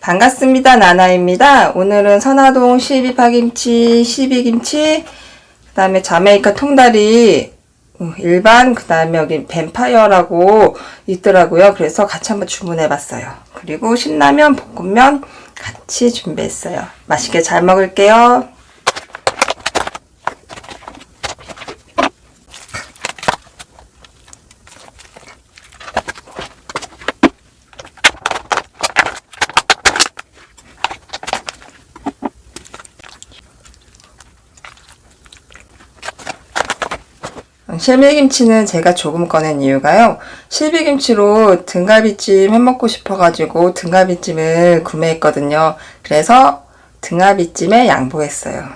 반갑습니다. 나나입니다. 오늘은 선화동 12파김치, 12김치, 그 다음에 자메이카 통다리, 음, 일반, 그 다음에 여기 뱀파이어라고 있더라고요. 그래서 같이 한번 주문해 봤어요. 그리고 신라면, 볶음면 같이 준비했어요. 맛있게 잘 먹을게요. 실비김치는 제가 조금 꺼낸 이유가요. 실비김치로 등갈비찜 해먹고 싶어가지고 등갈비찜을 구매했거든요. 그래서 등갈비찜에 양보했어요.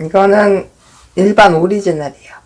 이거는 일반 오리지널이에요.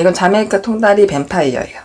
이건 자메이카 통다리 뱀파이어예요.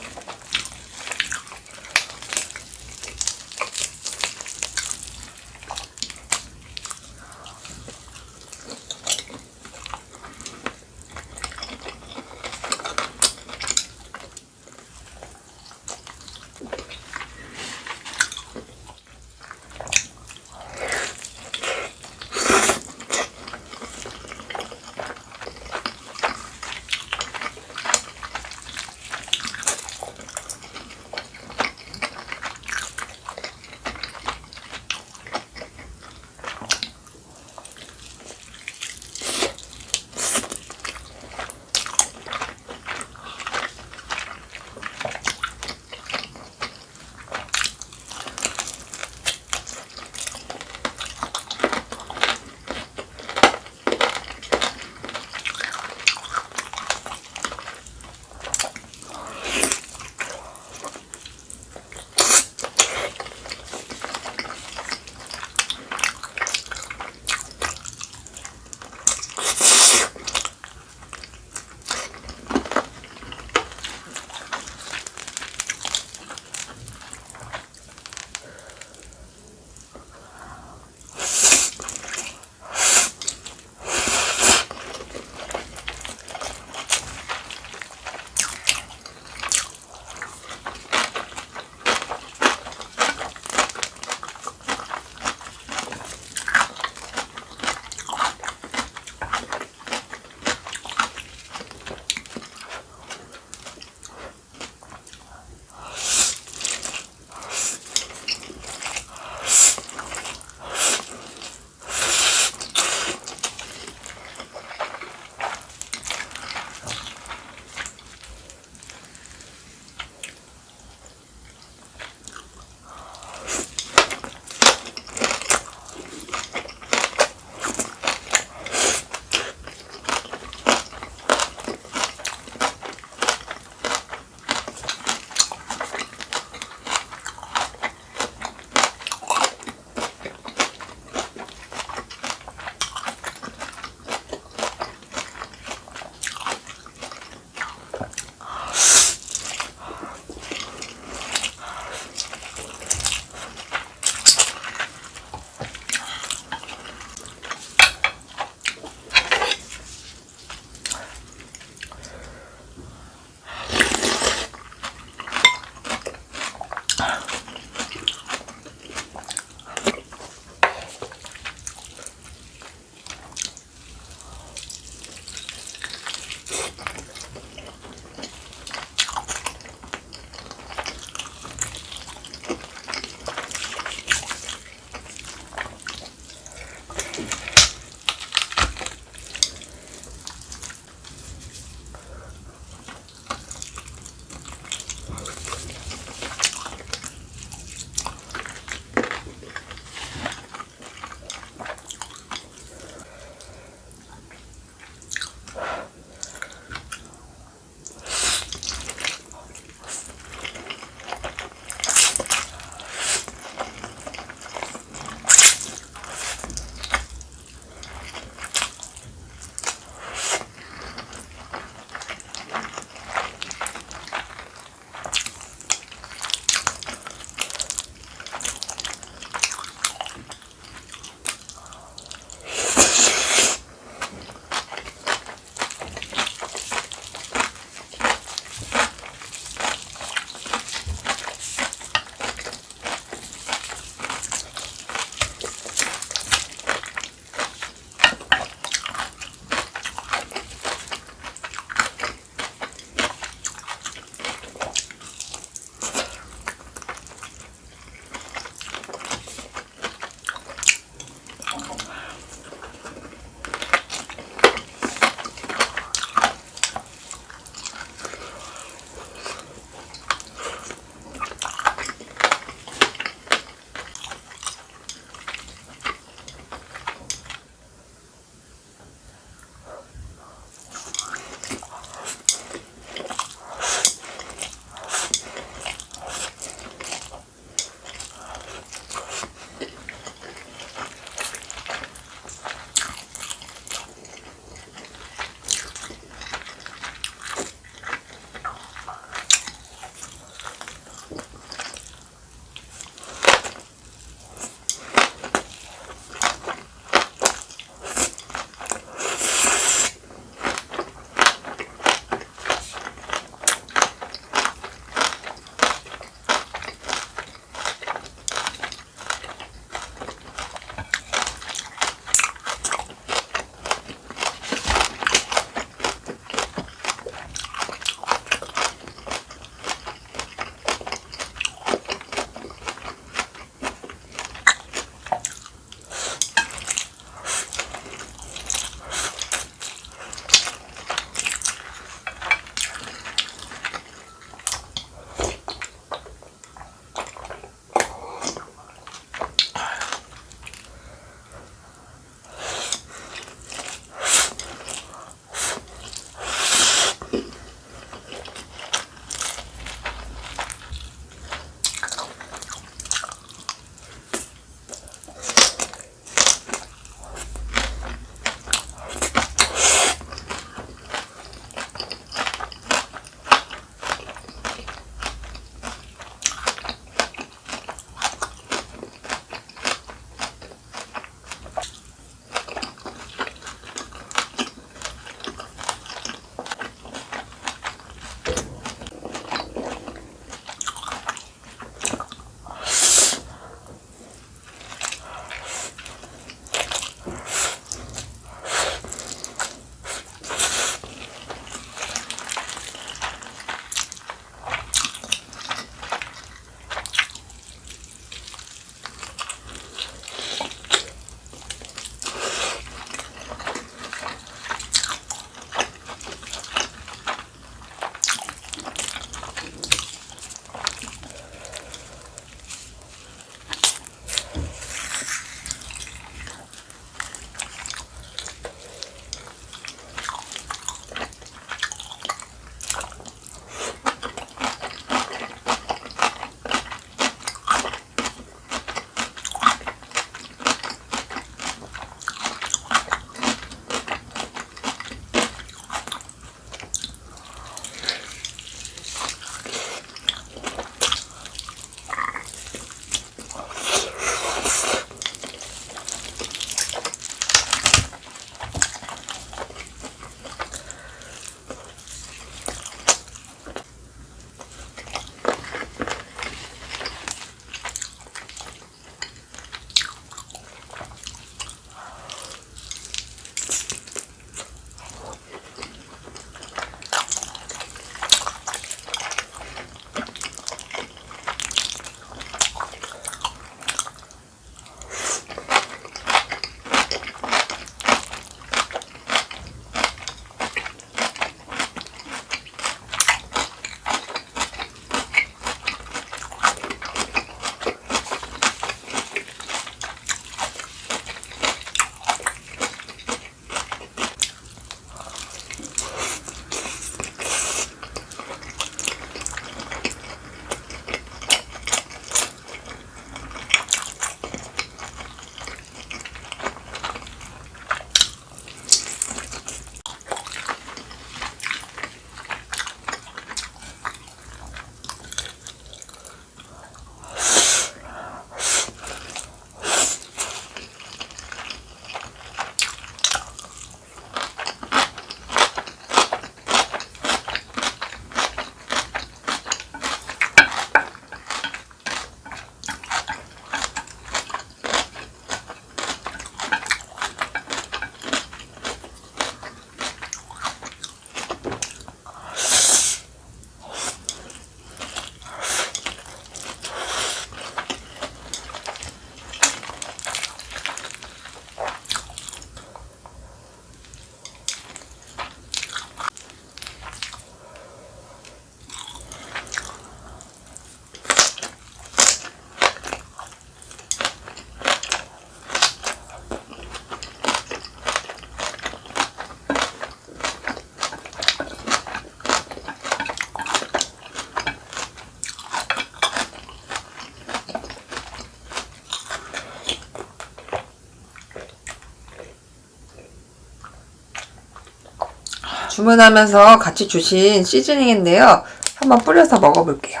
주문하면서 같이 주신 시즈닝인데요. 한번 뿌려서 먹어볼게요.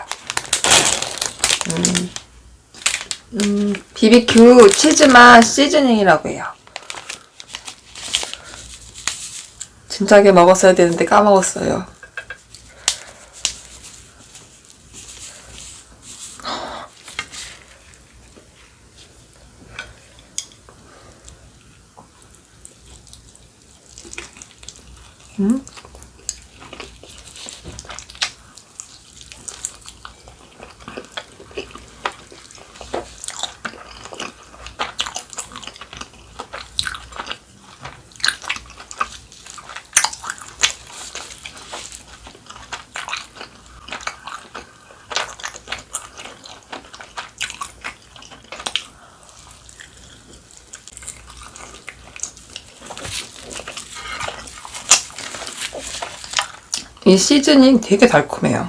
음, 음, BBQ 치즈맛 시즈닝이라고 해요. 진작에 먹었어야 되는데 까먹었어요. 嗯。 이 시즈닝 되게 달콤해요.